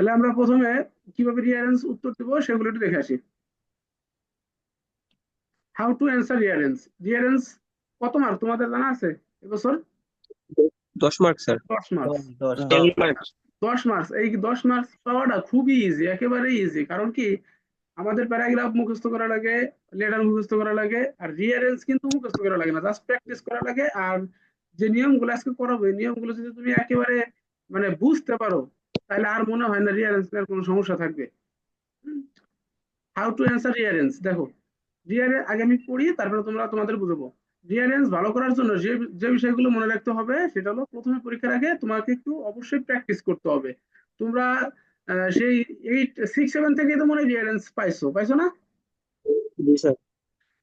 তাহলে আমরা প্রথমে কীভাবে রিয়ারেন্স উত্তর দেবো সেগুলো একটু দেখে আসি। How to answer rearrange rearrange কত মার্ক তোমাদের জানা আছে? এবছর? দশ মার্ক স্যার দশ মার্ক দশ মার্কস এই দশ মার্কস পাওয়াটা খুবই ইজি একেবারেই ইজি কারণ কি? আমাদের প্যারাগ্রাফ মুখস্থ করা লাগে লেটার মুখস্থ করা লাগে আর রিয়ারেন্স কিন্তু মুখস্থ করা লাগে না। জাস্ট প্র্যাকটিস করা লাগে আর যে নিয়মগুলো আজকে করাবো এই নিয়মগুলো যদি তুমি একেবারে মানে বুঝতে পারো তাহলে আর মনে হয় না রিয়ারেন্স এর কোনো সমস্যা থাকবে। হাউ টু অ্যান্সার রিয়ারেন্স দেখো রিয়ারে আগে আমি পড়ি তারপরে তোমরা তোমাদের বুঝব। রিয়ারেন্স ভালো করার জন্য যে যে বিষয়গুলো মনে রাখতে হবে সেটা হলো প্রথমে পরীক্ষার আগে তোমাকে একটু অবশ্যই প্র্যাকটিস করতে হবে। তোমরা সেই এইট সিক্স সেভেন থেকে তো মনে রিয়ারেন্স পাইছো। পাইছো না? জি স্যার।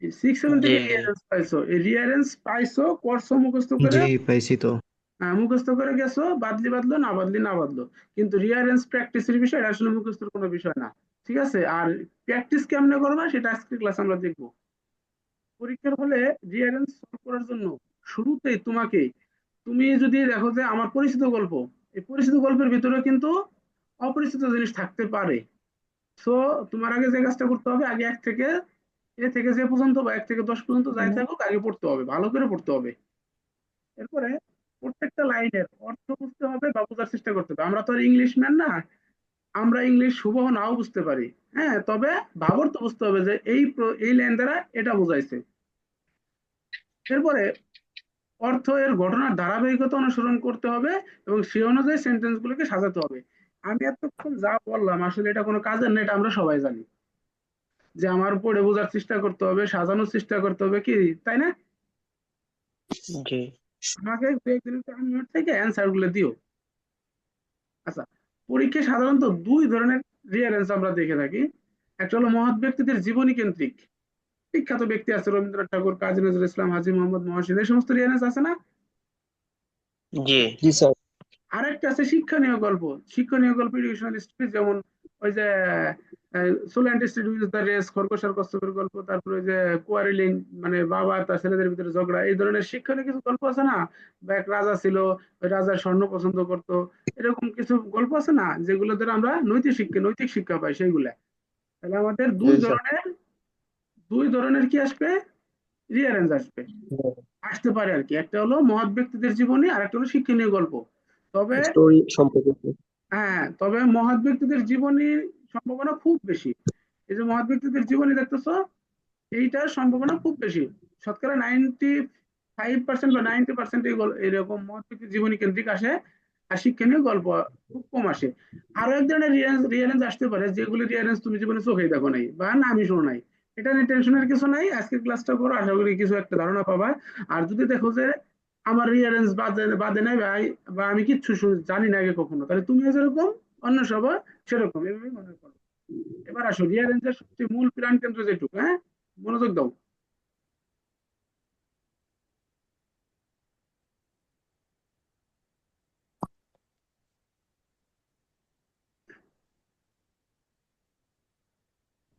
সিক্স সেভেন থেকে। রিয়ারেন্স পাইছো। এই রিয়ারেন্স পাইছো করছ মুখস্থ করে জি পাইছি তো। মুখস্থ করে গেছো বাদলি বাদলো না বাদলি না বাদলো। কিন্তু রিয়ারেন্স প্র্যাকটিসের বিষয় এটা আসলে মুখস্থর কোনো বিষয় না। ঠিক আছে? আর প্র্যাকটিস কেমনে করবা সেটা আজকের ক্লাস আমরা দেখব। পরীক্ষার হলে রিয়ারেন্স সলভ করার জন্য শুরুতেই তোমাকে তুমি যদি দেখো যে আমার পরিচিত গল্প এই পরিচিত গল্পের ভিতরে কিন্তু অপরিচিত জিনিস থাকতে পারে। সো তোমার আগে যে কাজটা করতে হবে আগে এক থেকে এ থেকে যে পর্যন্ত বা এক থেকে দশ পর্যন্ত যাই থাকুক আগে পড়তে হবে ভালো করে পড়তে হবে। এরপরে প্রত্যেকটা লাইনের অর্থ বুঝতে হবে বা বোঝার চেষ্টা করতে হবে। আমরা তো আর ইংলিশ ম্যান না। আমরা ইংলিশ শুভ নাও বুঝতে পারি। হ্যাঁ তবে ভাবর তো বুঝতে হবে যে এই এই লাইন দ্বারা এটা বোঝাইছে। এরপরে অর্থ এর ঘটনার ধারাবাহিকতা অনুসরণ করতে হবে এবং সেই অনুযায়ী সেন্টেন্স গুলোকে সাজাতে হবে। আমি এতক্ষণ যা বললাম, আসলে এটা কোনো কাজের না এটা আমরা সবাই জানি। যে আমার পড়ে বোঝার চেষ্টা করতে হবে, সাজানোর চেষ্টা করতে হবে কি, তাই না? জি। দু থেকে অ্যান্সারগুলো দিও। আচ্ছা পরীক্ষায় সাধারণত দুই ধরনের রিয়ারেন্স আমরা দেখে থাকি। একটা হলো মহৎ ব্যক্তিদের জীবনী কেন্দ্রিক বিখ্যাত ব্যক্তি আছে রবীন্দ্রনাথ ঠাকুর কাজী নজরুল ইসলাম হাজী মোহাম্মদ মহসিন এই সমস্ত রিয়ারেন্স আছে না? জি। জি স্যার। আরেকটা আছে শিক্ষণীয় গল্প। শিক্ষণীয় গল্প এডুকেশনাল স্টোরি যেমন ওই যে সোলো অ্যান্টিস্টেড দ্য রেস খরগোশ কচ্ছপের গল্প তারপরে যে কোয়ারিলিং মানে বাবা তার ছেলেদের ভিতরে ঝগড়া এই ধরনের শিক্ষণীয় কিছু গল্প আছে না? বা এক রাজা ছিল ওই রাজার স্বর্ণ পছন্দ করতো এরকম কিছু গল্প আছে না? যেগুলো দ্বারা আমরা নৈতিক শিক্ষা নৈতিক শিক্ষা পাই সেইগুলা। তাহলে আমাদের দুই ধরনের দুই ধরনের কি আসবে? রিয়ারেঞ্জ আসবে। আসতে পারে আর কি। একটা হলো মহৎ ব্যক্তিদের জীবনী আর একটা হলো শিক্ষণীয় গল্প। তবে হ্যাঁ তবে মহৎ ব্যক্তিদের জীবনীর সম্ভাবনা খুব বেশি। এই যে মহৎ ব্যক্তিদের জীবনী দেখতেছো, এইটার সম্ভাবনা খুব বেশি। শতকরা নাইনটি ফাইভ পার্সেন্ট বা নাইনটি পার্সেন্ট এরকম মহৎ ব্যক্তির জীবনী কেন্দ্রিক আসে আর শিক্ষণীয় গল্প খুব কম আসে। আরও এক ধরনের রিয়ারেন্স আসতে পারে, যেগুলো রিয়ারেন্স তুমি জীবনে চোখেই দেখো নাই বা নামই শোনো নাই। এটা নিয়ে টেনশনের কিছু নাই, আজকের ক্লাসটা করো আশা করি কিছু একটা ধারণা পাবা। আর যদি দেখো যে আমার রিয়ারেন্স বাদে বাদে নাই ভাই, বা আমি কিচ্ছু জানি না আগে কখনো, তাহলে তুমিও যেরকম অন্য সবাই সেরকম, এভাবেই মনে করো। এবার আসো রিয়ারেন্সের সবচেয়ে মূল প্রাণ কেন্দ্র যেটুকু হ্যাঁ? মনোযোগ দাও।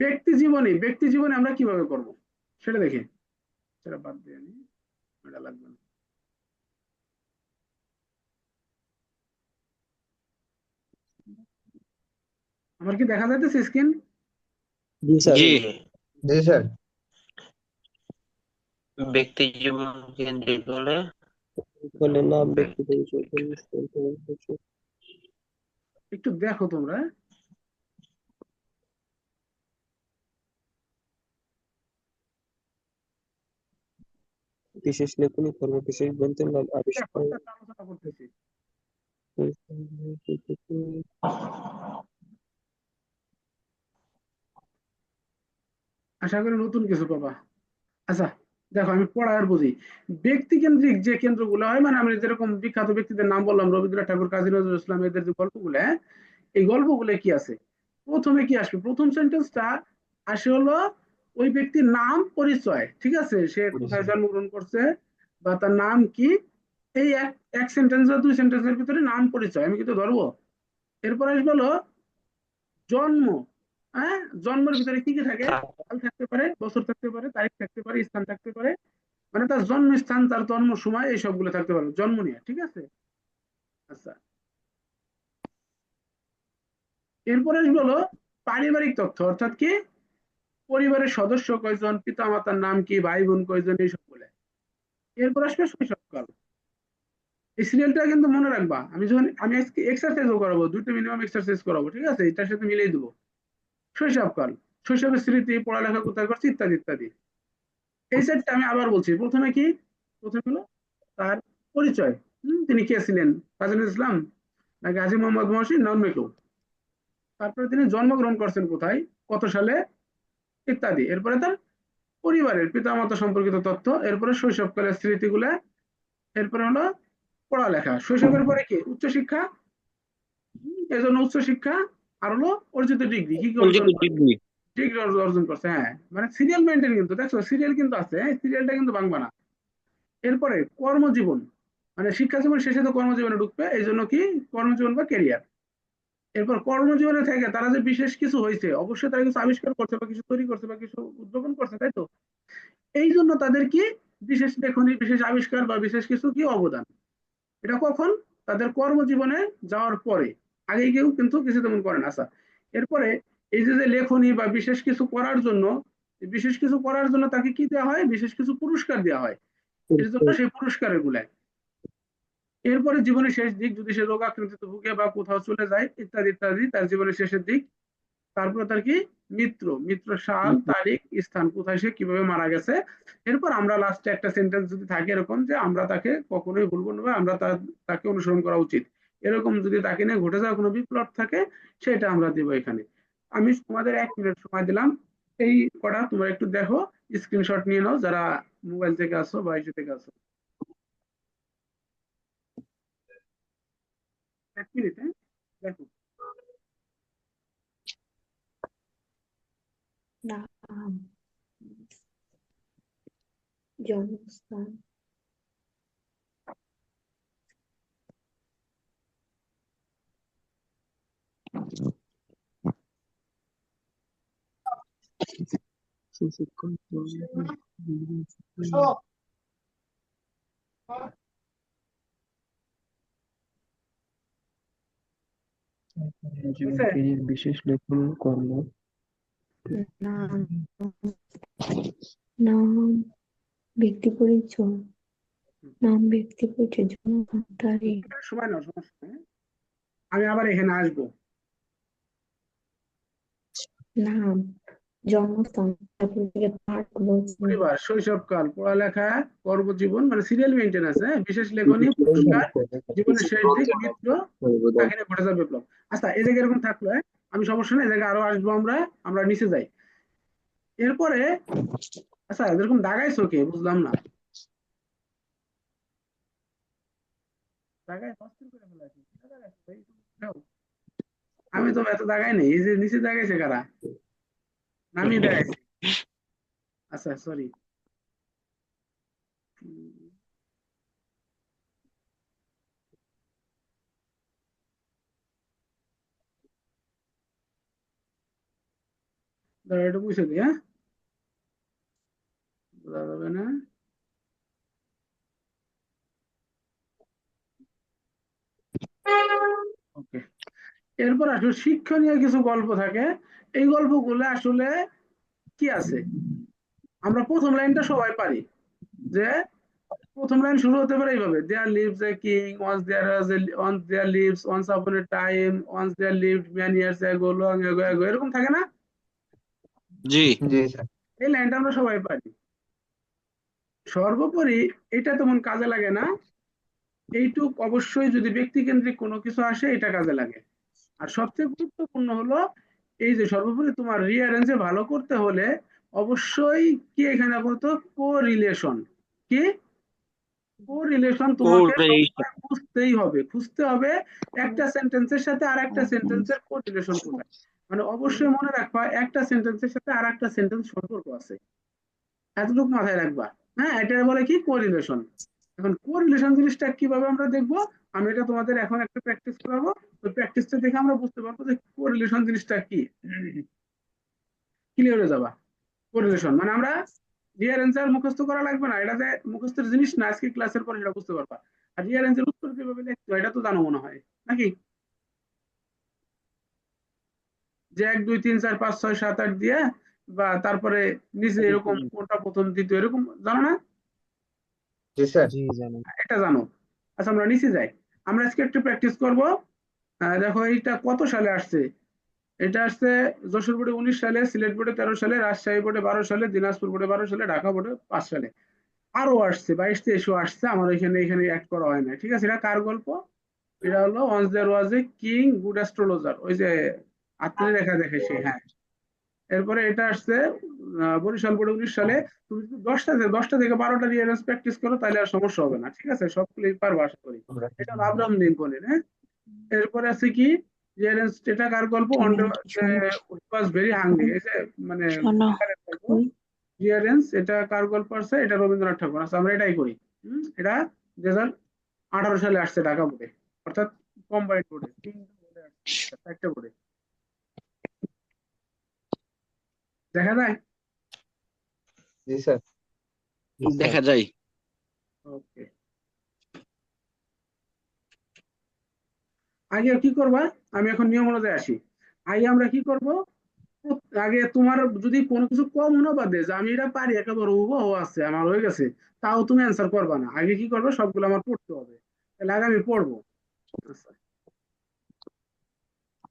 ব্যক্তি জীবনে ব্যক্তি জীবনে আমরা কীভাবে করব? সেটা দেখি। সেটা বাদ দিয়ে আমি, এটা লাগবে না। আমার কি দেখা যাইতেছে স্ক্রিন জি স্যার। জি। জি স্যার। ব্যক্তি জীবন কেন্দ্রিক হলে বলে নাম ব্যক্তি। একটু দেখো তোমরা? বিশেষ লেখনী কর্ম বিশেষ গ্রন্থের নাম আবিষ্কার আলোচনা করতেছি। আশা করি নতুন কিছু পাবা। আচ্ছা দেখো আমি পড়ার বুঝি। ব্যক্তি কেন্দ্রিক যে কেন্দ্রগুলো হয় মানে আমি যেরকম বিখ্যাত ব্যক্তিদের নাম বললাম রবীন্দ্রনাথ ঠাকুর কাজী নজরুল ইসলাম এদের যে গল্পগুলো হ্যাঁ? এই গল্পগুলো কি আছে? প্রথমে কি আসবে? প্রথম সেন্টেন্সটা আসে হলো ওই ব্যক্তির নাম পরিচয় ঠিক আছে? সে কোথায় জন্মগ্রহণ করছে বা তার নাম কি? এই এক এক সেন্টেন্স বা দুই সেন্টেন্সের ভিতরে নাম পরিচয় আমি কিন্তু ধরবো? এরপর আসবে হলো জন্ম। হ্যাঁ জন্মের ভিতরে কি কি থাকে? সাল থাকতে পারে বছর থাকতে পারে তারিখ থাকতে পারে স্থান থাকতে পারে। মানে তার জন্মস্থান তার জন্ম সময় এই সবগুলো থাকতে পারে। জন্ম নিয়ে ঠিক আছে? আচ্ছা। এরপরে হলো পারিবারিক তথ্য অর্থাৎ কি? পরিবারের সদস্য কয়জন পিতা মাতার নাম কি ভাই বোন কয়জন এইসব বলে এরপর আসবে শৈশবকাল এই সিরিয়ালটা কিন্তু মনে রাখবা আমি যখন আমি আজকে এক্সারসাইজও করাবো দুটো মিনিমাম এক্সারসাইজ করাবো ঠিক আছে? এটার সাথে মিলিয়ে দেবো। শৈশবকাল শৈশবের স্মৃতি, পড়ালেখা কোথায় করছে ইত্যাদি ইত্যাদি। এই সেটটা আমি আবার বলছি, প্রথমে কি? প্রথমে হলো তার পরিচয়। তিনি কে ছিলেন? কাজী ইসলাম না গাজী মোহাম্মদ মহসিন না কেউ? তারপরে তিনি জন্মগ্রহণ করছেন কোথায়? কত সালে? ইত্যাদি। এরপরে তার পরিবারের পিতামাতা সম্পর্কিত তথ্য, এরপরে শৈশবকালের স্মৃতিগুলা, এরপরে হলো পড়ালেখা। শৈশবের পরে কি? উচ্চশিক্ষা? এজন্য উচ্চশিক্ষা আর হলো অর্জিত ডিগ্রি কি ডিগ্রি। ডিগ্রি অর্জন করছে হ্যাঁ। মানে সিরিয়াল মেনটেন কিন্তু দেখছ সিরিয়াল কিন্তু আছে হ্যাঁ সিরিয়ালটা কিন্তু ভাঙবা না। এরপরে কর্মজীবন মানে শিক্ষা জীবন শেষে তো কর্মজীবনে ঢুকবে এই জন্য কি? কর্মজীবন বা ক্যারিয়ার এরপর কর্মজীবনে থেকে তারা যে বিশেষ কিছু হয়েছে অবশ্যই তারা কিছু আবিষ্কার করছে বা কিছু তৈরি করছে বা কিছু উদ্ভাবন করছে তাই তো? এই জন্য তাদের কি বিশেষ লেখনী বিশেষ আবিষ্কার বা বিশেষ কিছু কি অবদান? এটা কখন? তাদের কর্মজীবনে যাওয়ার পরে। আগে কেউ কিন্তু কিছু তেমন করে না। আচ্ছা এরপরে এই যে লেখনী বা বিশেষ কিছু করার জন্য বিশেষ কিছু করার জন্য তাকে কি দেওয়া হয়? বিশেষ কিছু পুরস্কার দেওয়া হয়। এর জন্য সেই পুরস্কারের গুলায় এরপরে জীবনের শেষ দিক যদি সে রোগাক্রান্তিতে ভুগে বা কোথাও চলে যায় ইত্যাদি ইত্যাদি তার জীবনের শেষের দিক। তারপরে তার কি? মিত্র। মিত্র সাল তারিখ স্থান কোথায় সে কীভাবে মারা গেছে? এরপর আমরা লাস্টে একটা সেন্টেন্স যদি থাকে এরকম যে আমরা তাকে কখনোই ভুলবো না আমরা তার- তাকে অনুসরণ করা উচিত। এরকম যদি তাকে নিয়ে ঘটে যাওয়া কোনো বিপ্লব থাকে, সেটা আমরা দেবো এখানে। আমি তোমাদের এক মিনিট সময় দিলাম। এই কটা তোমরা একটু দেখো স্ক্রিনশট নিয়ে নাও, যারা মোবাইল থেকে আসো বা ইসে থেকে আসো। এক মিনিট হ্যাঁ? দেখো। নাম জন্মস্থান। বিশেষ লেখনী কর্ম নাম নাম ব্যক্তি পরিচয়। নাম ব্যক্তি পরিচয় জন্ম তারিখ। সময় সমস্যা হ্যাঁ? আমি আবার এখানে আসব। নাম পড়ালেখা মানে সিরিয়াল হ্যাঁ? বিশেষ আচ্ছা থাকল হ্যাঁ? আমি সমস্যা নেই আরও আসব আমরা আমরা নিচে যাই। এরপরে আচ্ছা এরকম দাগাইছো কে? বুঝলাম না। দাগাই ফেলাইছো কোথা দাগাইছো ভাই? একটু দাও। আমি তো এত দাগাই নেই, এই যে নিচে দাগাইছে কারা? আমি দাগাইছি আচ্ছা সরি দাঁড়া একটু মুছে দিই হ্যাঁ? বোঝা যাবে না। ওকে এরপর আসলে শিক্ষণীয় কিছু গল্প থাকে। এই গল্পগুলো আসলে কি আছে? আমরা প্রথম লাইনটা সবাই পারি যে প্রথম লাইন শুরু হতে পারে এইভাবে there lives a king once there was a once there lives once upon a time once there lived many years ago long ago ago এরকম থাকে না? জি জি। এই লাইনটা আমরা সবাই পারি। সর্বোপরি এটা তেমন কাজে লাগে না। এইটুক অবশ্যই যদি ব্যক্তিকেন্দ্রিক কোনো কিছু আসে এটা কাজে লাগে। আর সবচেয়ে গুরুত্বপূর্ণ হলো এই যে সর্বোপরি তোমার রিয়ারেঞ্জে ভালো করতে হলে অবশ্যই কি এখানে বলতো কো? রিলেশন কি কো রিলেশন তোমাকে খুঁজতেই হবে। খুঁজতে হবে একটা সেন্টেন্সের সাথে আর একটা সেন্টেন্সের কো রিলেশন কোথায়? মানে অবশ্যই মনে রাখবা একটা সেন্টেন্সের সাথে আর একটা সেন্টেন্স সম্পর্ক আছে। এতটুকু মাথায় রাখবা। হ্যাঁ এটা বলে কি কোরিলেশন এখন কোরিলেশন জিনিসটা কীভাবে আমরা দেখব? আমি এটা তোমাদের এখন একটা প্র্যাকটিস করাবো। ওই প্র্যাকটিসটা দেখে আমরা বুঝতে পারব যে কোরিলেশন জিনিসটা কি। ক্লিয়ার হয়ে যাবা? কোরিলেশন মানে আমরা রিয়ার অ্যান্সার মুখস্থ করা লাগবে না। এটা যে মুখস্থের জিনিস না আজকে ক্লাসের পরে সেটা বুঝতে পারবা। আর রিয়ার অ্যান্সার উত্তর কীভাবে লিখতে এটা তো জানো মনে হয় নাকি? যে এক দুই তিন চার পাঁচ ছয় সাত আট দিয়ে বা তারপরে নিচে এরকম কোনটা প্রথম দ্বিতীয় এরকম জানো না? জি স্যার। জি জানি। এটা জানো। আচ্ছা আমরা নিচে যাই। আমরা আজকে একটু প্র্যাকটিস করব। দেখো, এইটা কত সালে আসছে? এটা আসছে যশোর বোর্ডে উনিশ সালে, সিলেট বোর্ডে তেরো সালে, রাজশাহী বোর্ডে বারো সালে, দিনাজপুর বোর্ডে বারো সালে, ঢাকা বোর্ডে পাঁচ সালে। আরও আসছে, বাইশ তেইশও আসছে, আমার এখানে এখানে অ্যাড করা হয় না। ঠিক আছে, এটা কার গল্প? এটা হলো once there was a king good astrologer. ওই যে আত্মীয় রেখা দেখে সে হ্যাঁ। এরপরে এটা আসছে আহ, বরিশাল বোর্ডে উনিশ সালে। তুমি যদি দশটা থেকে দশটা থেকে বারোটা রিয়ারেন্স প্র্যাকটিস করো তাহলে আর সমস্যা হবে না ঠিক আছে? সবগুলোই পারব আশা করি। এটা আব্রাহাম লিঙ্কনের হ্যাঁ? এরপরে আছে কি? রিয়ারেন্স এটা কার গল্প? ওয়াজ ভেরি হাংরি মানে রিয়ারেন্স এটা কার গল্প আছে এটা রবীন্দ্রনাথ ঠাকুর আচ্ছা আমরা এটাই করি। হুম, এটা দুই হাজার আঠারো সালে আসছে ঢাকা বোর্ডে অর্থাৎ কম্বাইন্ড বোর্ডে তিনটা বোর্ডে আসছে বোর্ডে। দেখা যায়? জি স্যার। দেখা যায়। ওকে। আগে কি করবা? আমি এখন নিয়ম অনুযায়ী আসি। আগে আমরা কি করব? আগে তোমার যদি কোনো কিছু কম মনে বাদে যে আমি এটা পারি একেবারে হুবহু আছে আমার হয়ে গেছে তাও তুমি অ্যান্সার করবা না। আগে কি করবে? সবগুলো আমার পড়তে হবে। তাহলে আগে আমি পড়ব।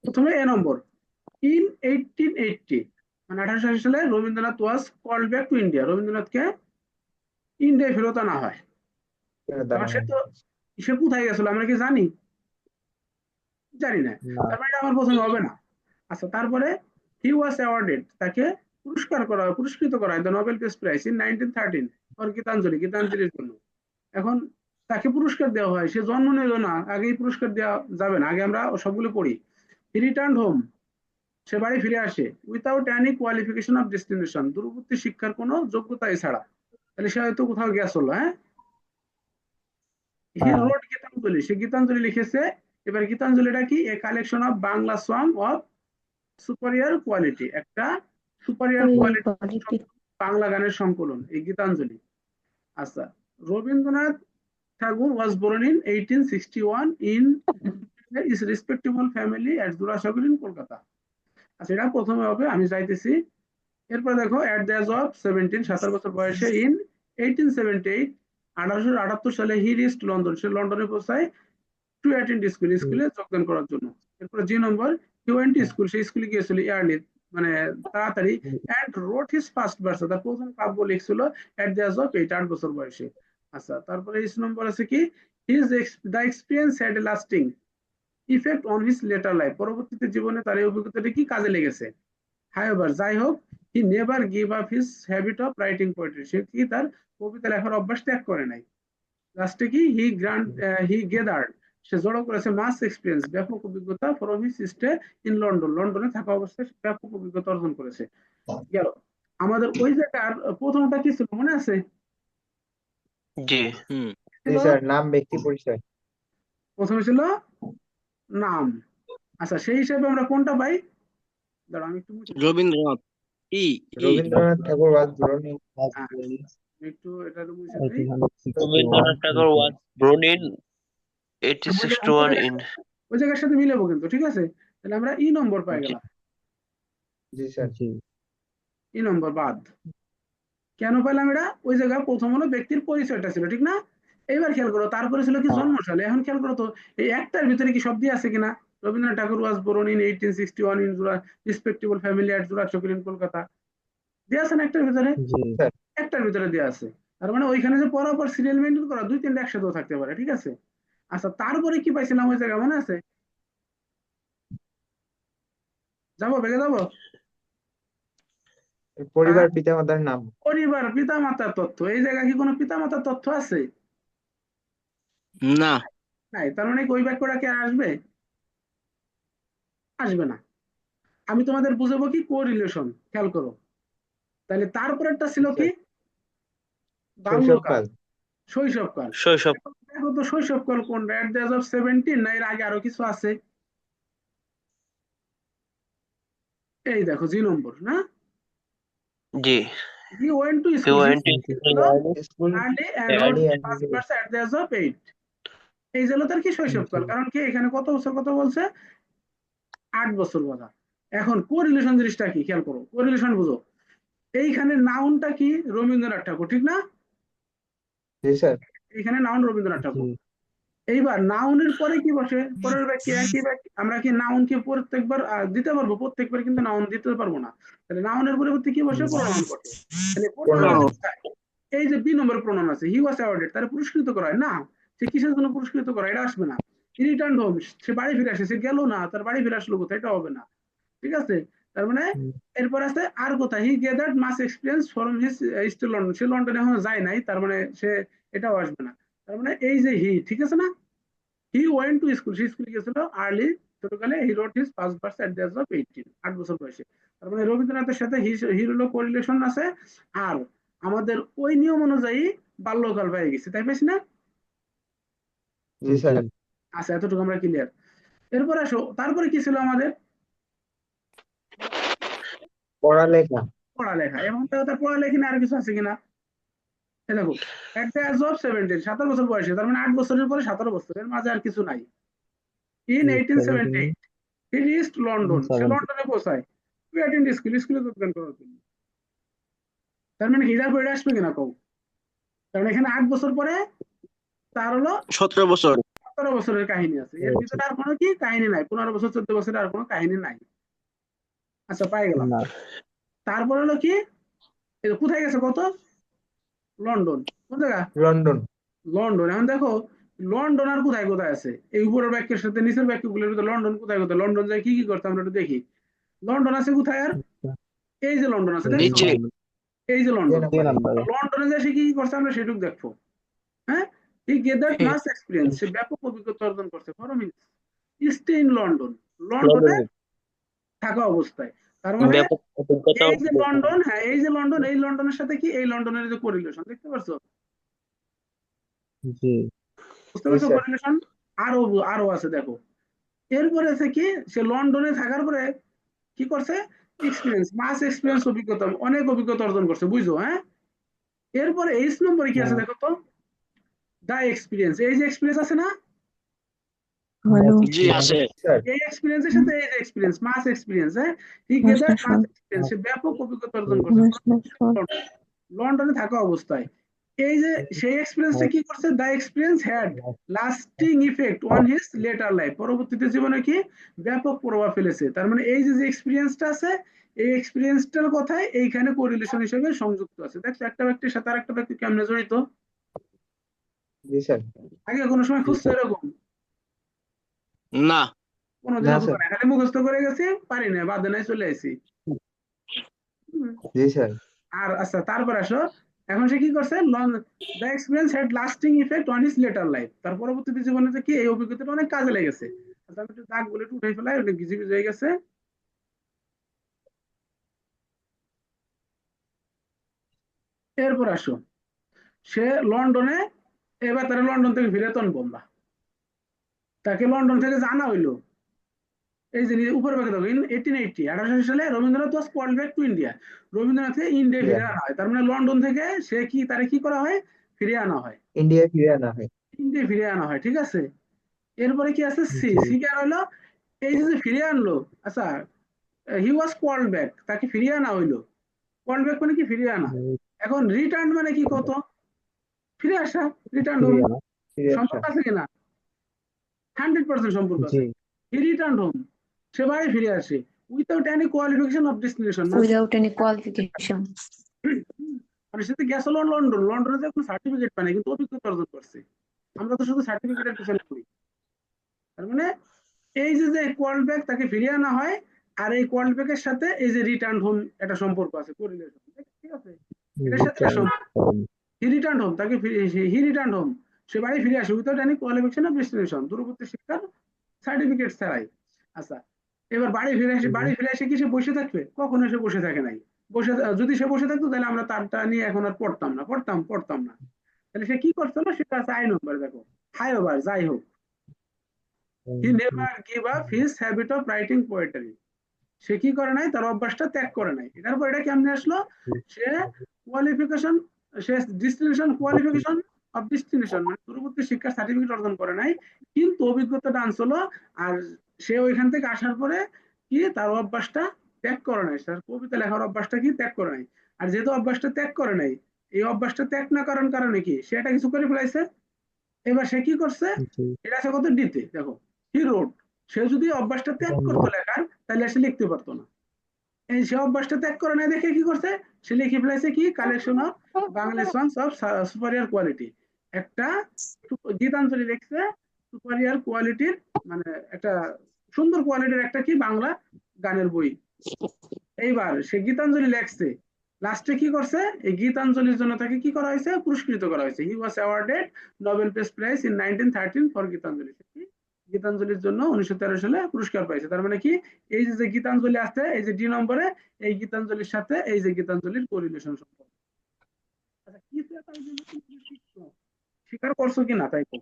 প্রথমে এ নম্বর। ইন এইটিন এইটটি মানে আঠারোশো আশি সালে Rabindranath was call back to India রবীন্দ্রনাথকে ইন্ডিয়ায় ফেরত আনা হয়। সে তো সে কোথায় গেছিল আমরা কি জানি? জানি না। তারপরে এটা আমার পছন্দ হবে না। আচ্ছা তারপরে হি ওয়াজ অ্যাওয়ার্ডেড তাকে পুরস্কার করা হয় পুরস্কৃত করা হয়। The Nobel peace prize in nineteen thirteen for Gitanjali গীতাঞ্জলির জন্য। এখন তাকে পুরস্কার দেওয়া হয়। সে জন্ম নিল না। আগেই পুরস্কার দেওয়া যাবে না। আগে আমরা সবগুলো পড়ি। হি রিটার্ন হোম সে বাড়ি ফিরে আসে without any qualification of destination দূরবর্তী শিক্ষার কোনো যোগ্যতা এছাড়া। তাহলে সে হয়তো কোথাও গেছিল হ্যাঁ? হি হ্যাঁ। গীতাঞ্জলি সে গীতাঞ্জলি লিখেছে। এবার গীতাঞ্জলিটা কি? A collection of Bangla song of superior quality একটা সুপারিয়ার কোয়ালিটি বাংলা গানের সংকলন এই গীতাঞ্জলি আচ্ছা Rabindranath Thakur was born in eighteen sixty one in his respectable family at Jorasagar in Kolkata আচ্ছা এটা প্রথমে হবে আমি চাইতেছি এরপর দেখো at the age of seventeen সাতাশ বছর বয়সে ইন এইটিন সেভেন্টি এইট আঠারোশো আটাত্তর সালে হি রিস্ট লন্ডন সে লন্ডনে পৌঁছায় টু অ্যাটেন্ড স্কুল স্কুলে যোগদান করার জন্য। এরপর জি নম্বর হি ওয়েন্ট স্কুল সেই স্কুলে গিয়েছিল ইয়ারলি মানে তাড়াতাড়ি। And wrote his first verse তার প্রথম কাব্য লিখছিল at the age of eight আট বছর বয়সে। আচ্ছা তারপরে ইস নম্বর আছে কি? His the experience had a lasting effect on his later life পরবর্তীতে জীবনে তার এই অভিজ্ঞতাটা কি কাজে লেগেছে? হাইওভার যাই হোক he never give up his habit of writing poetry সে কি তার কবিতা লেখার অভ্যাস ত্যাগ করে নাই? লাস্টে কি? হি গ্রান্ট হি গেদার্ড সে জড়ো করেছে মাস এক্সপিরিয়েন্স ব্যাপক অভিজ্ঞতা from his stay in London লন্ডনে থাকা অবস্থায় ব্যাপক অভিজ্ঞতা অর্জন করেছে। গেল। আমাদের ওই জায়গার প্রথমটা কি ছিল মনে আছে? জি। হুম। স্যার নাম ব্যক্তি পরিচয়। প্রথমে ছিল নাম। আচ্ছা সেই হিসাবে আমরা কোনটা পাই? দাঁড়া আমি একটু রবীন্দ্রনাথ। ই রবীন্দ্রনাথ ঠাকুর ওয়াজ বোর্ন একটু এটা মুছে রবীন্দ্রনাথ ঠাকুর ওয়াজ born in 1861 in ওই জায়গার সাথে মিলাবো কিন্তু ঠিক আছে? তাহলে আমরা ই নম্বর পাই গেলাম। জি স্যার। ই নম্বর বাদ। কেন পেলাম এটা? ওই জায়গায় প্রথম হলো ব্যক্তির পরিচয়টা ছিল ঠিক না? এইবার খেয়াল করো তারপরে ছিল কি জন্মসালে এখন খেয়াল করো তো এই একটার ভিতরে কি শব্দ আছে কিনা? Rabindranath Thakur was born in eighteen sixty one in respectable family at জোড়া চকির ইন কলকাতা। দেওয়া আছে না একটার ভিতরে? একটার ভিতরে দেওয়া আছে। তার মানে ওইখানে যে পরপর সিরিয়াল মেনটেন করা দুই তিনটা একসাথেও থাকতে পারে ঠিক আছে? আচ্ছা তারপরে কি পাইছিলাম ওই জায়গা মনে আছে? যাব বেগে যাব? পরিবার পিতামাতার নাম। পরিবার পিতামাতার তথ্য। এই জায়গায় কি কোনো পিতামাতার তথ্য আছে? না। নাই তার মানে ওই বাক্যটা কি আর আসবে? আসবে না। আমি তোমাদের বুঝাবো কি কো রিলেশন খেয়াল করো। তাহলে তারপরেরটা ছিল কি? বাল্যকাল শৈশবকাল। শৈশবকাল। শৈশব। দেখো তো শৈশবকাল কোনটা? At the age of seventeen না এর আগে আরও কিছু আছে? এই দেখো জি নম্বর না? জি। He went to school. School and first early. verse at এই যে তার কি শৈশবকাল কারণ কি এখানে কত বছর কত বলছে? আট বছর কথা এখন কোরিলেশন জিনিসটা কি? খেয়াল করো কোরিলেশন বুঝো। এইখানে নাউনটা কি? রবীন্দ্রনাথ ঠাকুর ঠিক না? এইখানে নাউন রবীন্দ্রনাথ ঠাকুর। এইবার নাউনের পরে কি বসে? পরের বাক্যে একই বাক্য। আমরা কি নাউনকে প্রত্যেকবার দিতে পারব? প্রত্যেকবার কিন্তু নাউন দিতে পারব না। তাহলে নাউনের পরিবর্তে কি বসে? প্রোনাউন বসে। তাহলে এই যে বি নম্বর প্রোনাউন আছে হি ওয়াজ অ্যাওয়ার্ডেড তার পুরস্কৃত করা হয় না? সে কিসের জন্য পুরস্কৃত করা? এটা আসবে না। রিটার্ন হোম সে বাড়ি ফিরে আসে। সে গেল না তার বাড়ি ফিরে আসলো কোথায়? এটা হবে না। ঠিক আছে? তার মানে এরপর আছে আর কোথায়? He gathered mass experience from his still London সে লন্ডনে এখনও যায় নাই তার মানে সে এটাও আসবে না। তার মানে এই যে হি ঠিক আছে না? হি ওয়েন্ট টু স্কুল সে স্কুলে গেছিল আর্লি ছোটকালে। He wrote first verse at the age of 18 আট বছর বয়সে। তার মানে রবীন্দ্রনাথের সাথে হির হলো কোরিলেশন আছে। আর আমাদের ওই নিয়ম অনুযায়ী বাল্যকাল পেয়ে গেছে। তাই পেয়েছি না? জি স্যার। আচ্ছা এতটুকু আমরা ক্লিয়ার এরপর আসো তারপরে কি ছিল আমাদের? পড়ালেখা। পড়ালেখা এবং তার পড়ালেখা আর কিছু আছে কিনা? দেখো অফ সেভেন্টিন সতেরো বছর বয়সে তার মানে আট বছরের পরে সতেরো বছরের মাঝে আর কিছু নাই। In eighteen seventy he reached London সে. লন্ডনে পৌঁছায়। টু অ্যাটেন্ড স্কুল স্কুলে যোগদান করার জন্য। তার মানে হিজার পরে আসবে কিনা কও? কারণ এখানে আট বছর পরে তার হলো সতেরো বছর। সতেরো বছরের কাহিনী আছে। এর। ভিতরে আর কোনো কি কাহিনী নাই। পনেরো বছর চোদ্দ বছরের আর কোনো কাহিনী নাই। আচ্ছা পাই গেলাম। তারপর হলো কি? কোথায় গেছে কত? লন্ডন। কোন জায়গা? লন্ডন। লন্ডন। এখন দেখো লন্ডন আর কোথায় কোথায় আছে? এই উপরের বাক্যের সাথে নিচের বাক্যগুলোর ভিতরে লন্ডন কোথায় কোথায়? লন্ডন যায় কি কি করতে আমরা একটু দেখি। লন্ডন আছে কোথায় আর? এই যে লন্ডন আছে? এই যে লন্ডন। লন্ডনে যে সে কি কি করছে আমরা সেটুকু দেখব। হ্যাঁ? হি গেদার ক্লাস এক্সপিরিয়েন্স সে ব্যাপক অভিজ্ঞতা অর্জন করছে। ফরম স্টে ইন লন্ডন লন্ডনে থাকা অবস্থায়। তার মানে এই যে লন্ডন হ্যাঁ এই যে লন্ডন এই লন্ডনের সাথে কি এই লন্ডনের যে কোরিলেশন দেখতে পারছ? জি। বুঝতে পারছ Yes, কোরিলেশন আরও আরও আছে দেখো। এরপরে আছে কি সে লন্ডনে থাকার পরে কি করছে? এক্সপিরিয়েন্স মাস এক্সপিরিয়েন্স অভিজ্ঞতা অনেক অভিজ্ঞতা অর্জন করছে বুঝছ হ্যাঁ? এরপরে এইচ নম্বরে কি আছে হ্যাঁ। দেখো তো? দা এক্সপিরিয়েন্স এই যে এক্সপিরিয়েন্স আছে না? ভালো। জি আছে। স্যার এই এক্সপিরিয়েন্সের সাথে এই যে এক্সপিরিয়েন্স মাস এক্সপিরিয়েন্স হ্যাঁ? হি গেদার মাস এক্সপিরিয়েন্স সে ব্যাপক অভিজ্ঞতা অর্জন করছে। লন্ডনে থাকা অবস্থায়। এই যে সেই এক্সপিরিয়েন্সটা কি করছে? The experience had lasting effect on his later life পরবর্তীতে জীবনে কি? ব্যাপক প্রভাব ফেলেছে। তার মানে এই যে যে এক্সপিরিয়েন্সটা আছে এই এক্সপিরিয়েন্সটার কথাই এইখানে কোরিলেশন হিসেবে সংযুক্ত আছে। দেখছ একটা ব্যক্তির সাথে আরেকটা ব্যক্তি কেমনে জড়িত? জি স্যার আগে কোনো সময় খুঁজছে এরকম? না। কোনোদিন খালি মুখস্থ করে গেছি পারি না বাদে নাই চলে আসি জি স্যার আর আচ্ছা তারপর আসো। এখন সে কি করছে? The experience had lasting effect on his later life তার পরবর্তীতে জীবনে যে কি এই অভিজ্ঞতাটা অনেক কাজে লেগেছে। আচ্ছা আমি একটু দাগ বলে একটু উঠে ফেলাই অনেক গিজি গিজি হয়ে গেছে। এরপর আসো। সে লন্ডনে এবার তারা লন্ডন থেকে ফিরে তন বোম্বা তাকে লন্ডন থেকে জানা হইল এই যে উপরে ব্যাখ্যা দেখো ইন এইটিন এইটি আঠারোশো সালে Rabindranath was called back to India রবীন্দ্রনাথকে ইন্ডিয়া ফিরে আনা হয়। তার মানে লন্ডন থেকে সে কি তারে কি করা হয়? ফিরে আনা হয়। ইন্ডিয়া ফিরে আনা হয়। ইন্ডিয়া ফিরে আনা হয় ঠিক আছে? এরপরে কি আছে? সি সি কি হলো এই যে ফিরে আনলো আচ্ছা হি ওয়াজ কল্ড ব্যাক তাকে ফিরিয়ে আনা হইল। কল্ড ব্যাক মানে কি? ফিরিয়ে আনা। এখন রিটার্ন মানে কি কত? ফিরে আসা রিটার্ন আসা সম্পর্ক আছে কিনা হান্ড্রেড পার্সেন্ট সম্পর্ক আছে। হি রিটার্ন হোম সে বাড়ি ফিরে আসে। Without any qualification of destination without any qualification. মানে সে তো গেছিল লন্ডন। লন্ডনে যে কোনো সার্টিফিকেট পায় না কিন্তু অভিজ্ঞতা অর্জন করছে। আমরা তো শুধু সার্টিফিকেটের পিছনে করি তার মানে এই যে যে কোয়াল ব্যাক তাকে ফিরিয়ে আনা হয় আর এই কোয়াল ব্যাকের সাথে এই যে রিটার্ন হোম একটা সম্পর্ক আছে কোরিলেশন ঠিক আছে? এটার সাথে সম্পর্ক। হি রিটার্ন হোম তাকে হি রিটার্ন হোম সে বাড়ি ফিরে আসে without any qualification of destination দূরবর্তী শিক্ষার সার্টিফিকেট ছাড়াই। আচ্ছা এবার বাড়ি ফিরে আসে, বাড়ি ফিরে এসে কি সে বসে থাকবে? কখনো সে বসে থাকে নাই। বসে যদি সে বসে থাকতো, তাহলে আমরা তারটা নিয়ে এখন আর পড়তাম না, পড়তাম পড়তাম না। তাহলে সে কি করতো না, সেটা আছে আই নম্বর, দেখো। হাই ওভার যাই হোক। He never give up his habit of writing poetry সে কি করে নাই? তার অভ্যাসটা ত্যাগ করে নাই। এটার পর এটা কেমনে আসলো? সে কোয়ালিফিকেশন কোয়ালিফিকেশন অফ মানে দূরবর্তী শিক্ষার সার্টিফিকেট অর্জন করে নাই কিন্তু অভিজ্ঞতাটা আনছিল আর সে ওইখান থেকে আসার পরে কি তার অভ্যাসটা ত্যাগ করে নাই তার কবিতা লেখার অভ্যাসটা কি ত্যাগ করে নাই আর যেহেতু অভ্যাসটা ত্যাগ করে নাই এই অভ্যাসটা ত্যাগ না করার কারণে কি সে এটা কিছু করে ফেলাইছে? এবার সে কি করছে? এটা আছে কত ডিতে দেখো হি রোড সে যদি অভ্যাসটা ত্যাগ করতো লেখার তাহলে সে লিখতে পারতো না। এই সে অভ্যাসটা ত্যাগ করে না দেখে কি করছে? সে লিখে ফেলাইছে কি? Collection of Bangla songs of superior quality একটা গীতাঞ্জলি লিখছে সুপারিয়ার কোয়ালিটির মানে একটা সুন্দর কোয়ালিটির একটা কি? বাংলা গানের বই। এইবার সে গীতাঞ্জলি লেখছে। লাস্টে কি করছে? এই গীতাঞ্জলির জন্য তাকে কি করা হয়েছে? পুরস্কৃত করা হয়েছে। He was awarded Nobel peace prize in nineteen thirteen for Gitanjali গীতাঞ্জলির জন্য উনিশশো তেরো সালে পুরস্কার পাইছে। তার মানে কি? এই যে যে গীতাঞ্জলি আছে এই যে ডি নম্বরে এই গীতাঞ্জলির সাথে এই যে গীতাঞ্জলির কোরিলেশন সম্পর্ক। আচ্ছা স্বীকার করছ কি না তাই তো?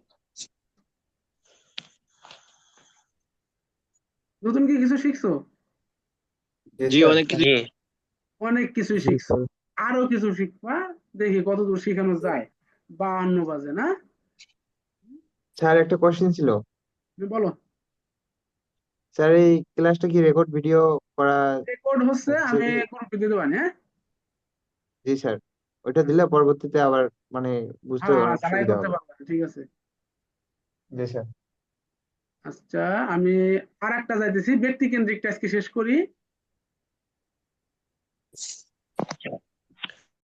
নতুন কি কিছু শিখছো? জি অনেক কিছু অনেক কিছু শিখছো। আরও কিছু শিখবা দেখি কতদূর শিখানো যায়। বাহান্ন বাজে না? স্যার একটা কোশ্চেন ছিল। বলো। স্যার এই ক্লাসটা কি রেকর্ড ভিডিও করা রেকর্ড হচ্ছে হচ্ছে? আমি? গ্রুপে দিয়ে দেবো হ্যাঁ? জি স্যার ওইটা দিলে পরবর্তীতে আবার মানে বুঝতে হ্যাঁ অনেক তারাই সুবিধা করতে হবে। পারবে ঠিক আছে। জি স্যার আচ্ছা আমি আর একটা যাইতেছি ব্যক্তি কেন্দ্রিকটা আজকে শেষ করি?